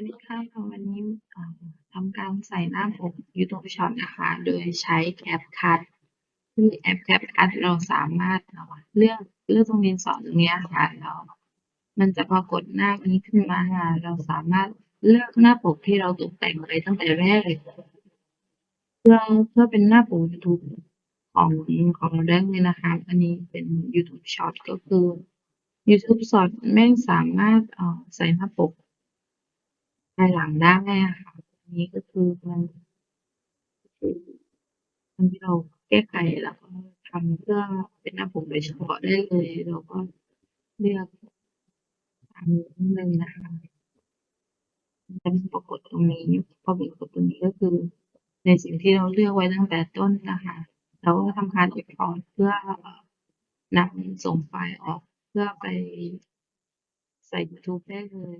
วัสดีค่ะวันนี้ทำการใส่หน้าปก YouTube Short นะคะ โดยใช้ CapCut ซึ่แอป CapCut เราสามารถเลือกเลือกตรงดินสอตรงเนี้ยค่ะแล้วมันจะปรากฏหน้านี้ขึ้นมาค่ะเราสามารถเลือกหน้าปกที่เราตกแต่งไว้ตั้งแต่แรกเลยเพื่อเพื่อเป็นหน้าปก YouTube ของของเรื่องนี้นะคะ อันนี้เป็น YouTube Short ก็คือ YouTube Short ไม่สามารถใส่หน้าปก ภายหลังได้อะค่ะอันนี้ก็คือมันคือมันที่เราแก้ไขแล้วก็ทำเพื่อเป็นหน้าปกโดยเฉพาะได้เลยเราก็เลือกตามนี้เลยนะคะจะปรากฏตรงนี้พอปรากฏตรงนี้ก็คือ ในสิ่งที่เราเลือกไว้ตั้งแต่ต้นนะคะเราก็ทำการ export เพื่อนำส่งไฟล์ออกเพื่อไปใส่ YouTube ได้เลย